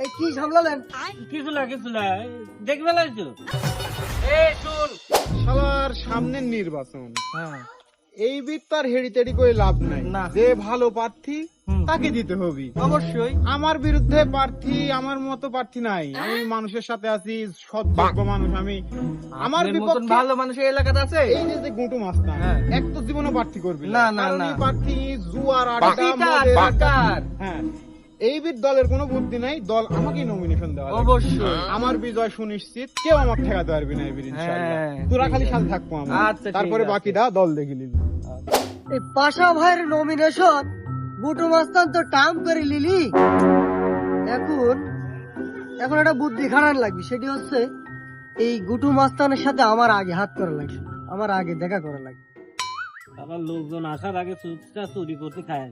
এই কি সামলালেন? কিছু না কিছু না। দেখবে এ শুন শালার সামনের নির্বাচন। হ্যাঁ। এই বিট তার হেড়ি তেড়ি করে লাভ নাই। না। যে ভালো প্রার্থী তাকে দিতে হবে। অবশ্যই। আমার বিরুদ্ধে প্রার্থী আমার মতো প্রার্থী নাই। আমি মানুষের সাথে আছি সৎযোগ্য মানুষ। আমি আমার বিপক্ষে ভালো মানুষ এই এলাকাতে আছে? এই যে যে গুঁটু মাস্তান হ্যাঁ। এক তো জীবনে প্রার্থী করবি না, না, না। প্রার্থী জুয়ার আড্ডা মদের হ্যাঁ। এই বিট দলের কোনো বুদ্ধি নাই দল আমাকেই নমিনেশন দেওয়া। অবশ্যই। আমার বিজয় সুনিশ্চিত কেউ আমাকে ঠেকাতে পারবি না হ্যাঁ। তোরা খালি সাথে থাকব আমার। আচ্ছা, তারপরে বাকিটা দল দেখে নিবি। এই পাশা ভাইয়ের নমিনেশন গুটু মাস্তান তো টাম করে লিলি এখন এখন একটা বুদ্ধি খারাপ লাগবে সেটি হচ্ছে এই গুটু মাস্তানের সাথে আমার আগে হাত করা লাগবে আমার আগে দেখা করা লাগবে। আবার লোকজন আসার আগে চুপটা চুরি করতে খায়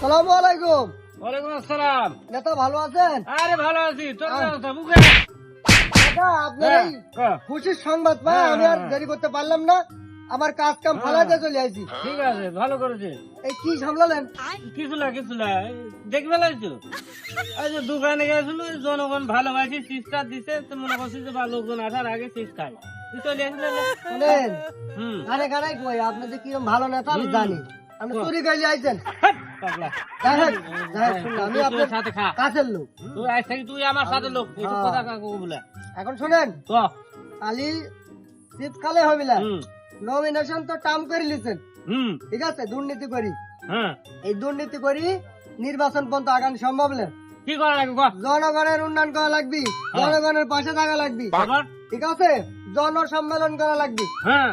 সালাম আলাইকুম। ওয়ালাইকুম আসসালাম। নেতা ভালো আছেন? আরে আছি। তোর আপনার হ্যাঁ। খুশির সংবাদ পাই হ্যাঁ, আমি আর হ্যাঁ। দেরি করতে পারলাম না। আমার কাজ কাম। ফালাতে চলে আসি ঠিক আছে ভালো করেছে এই কি সামলালেন? কিছু না কিছু না। দেখবে লাগছো দোকানে গেছিল জনগণ ভালোবাসি সিস্টার দিছে তো মনে করছি যে লোকজন আসার আগে সিস খাই তুই চলে আসলে আরে গাড়াই কই আপনাদের কিরম ভালো নেতা আমি জানি। আপনি চুরি গাইলে আইছেন। হাট, পাগলা। দেখেন দেখেন শুনুন, আমি আপনার সাথে খা। কাছের লোক। তুই আজ থেকে তুই আমার সাথে লোক একটু হ্যাঁ। কথা কাকু বলে। এখন শোনেন তো কালি শীতকালে হবিলা নমিনেশন তো করে লিছেন হুম। ঠিক আছে দুর্নীতি করি। হ্যাঁ। এই দুর্নীতি করি নির্বাচন পর্যন্ত আগান সম্ভব না। কি করা লাগবে জনগণের উন্নয়ন করা লাগবি জনগণের পাশে থাকা লাগবি। ঠিক আছে? জনসম্মেলন করা লাগবি। হ্যাঁ।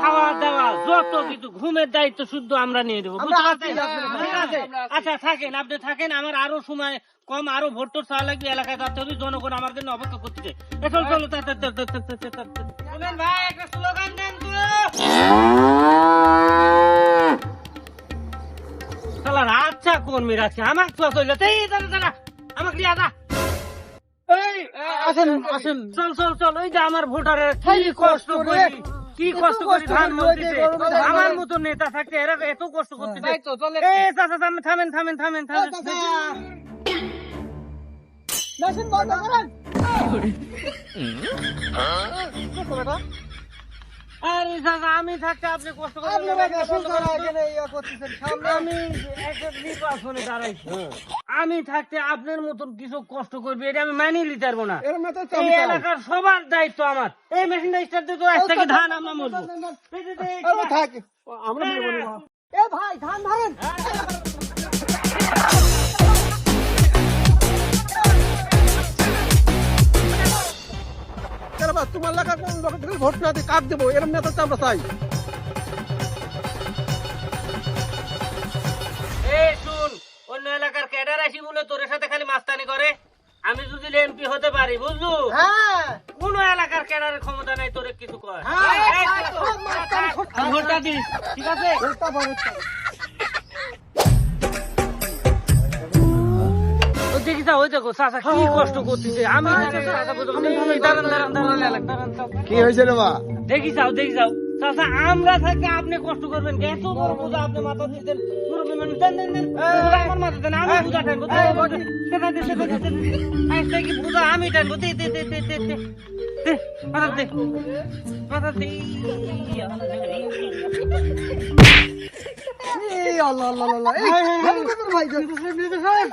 যত কিছু ঘুমের দায়িত্ব শুদ্ধ আমরা নিয়ে দেবো আচ্ছা থাকেন আপনি থাকেন আমার আরও সময় কম আরও ভোট টোট চাওয়া লাগবে এলাকায় তার তৈরি জনগণ আমার জন্য অপেক্ষা করতেছে এখন চলো শুনেন ভাই একটা আচ্ছা কর্মীর আছে আমার চুয়া চলে এই আমাকে দিয়া আসেন আসেন। চল চল চল ওই যে আমার ভোটারের কষ্ট করি। কি কষ্ট করি ধান মন্ত্রীতে আমার মতো নেতা থাকতে এরা এত কষ্ট করতেছে তো, এই চাচা থামেন থামেন থামেন থামেন। থামেন মেশিন বন্ধ করেন। আরে আমি থাকতে আপনি কষ্ট করে মেশিন ইয়ে আমি নির্বাচনে দাঁড়াইছি আমি থাকতে আপনার মতন কিছু কষ্ট করবে এটা আমি মানিয়ে নিতে পারব না এই এলাকার সবার দায়িত্ব আমার এই মেশিনটা স্টার্ট দিয়ে তো আজ থেকে ধান আমরা মরবো আমরা ভাই ধান ধরেন টাকা ভোট পেয়ে কাক দেবো এরকম নেতা আমরা চাই শুন অন্য এলাকার ক্যাডার আসি বলে তোর সাথে খালি মাস্তানি করে আমি যদি এমপি হতে পারি বুঝলু কোন এলাকার কেনার ক্ষমতা নাই তোর কিছু কর ভোটটা দিস ঠিক আছে দেখিস ওই দেখো চাষা কি কষ্ট করতেছে আমি দাঁড়ান দাঁড়ান দাঁড়ান লাগবে কি হয়েছে রে বা দেখি যাও দেখি যাও চাচা আমরা থাকতে আপনি কষ্ট করবেন কে? এত বড় বোঝা আপনি মাথা দিচ্ছেন মুরব্বী মানুষ দেন দেন দেন আমার মাথা দেন আমি বোঝা টানবো সেটা দে সেটা দে, সেটা থেকে বোঝা আমি টানবো দে দে দে দে দে দে দে মাথা দে মাথা দে আল্লাহ আল্লাহ আল্লাহ ভাই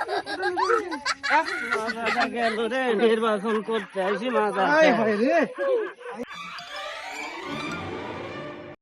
গেল রে নির্বাচন করতে আসি মাথা।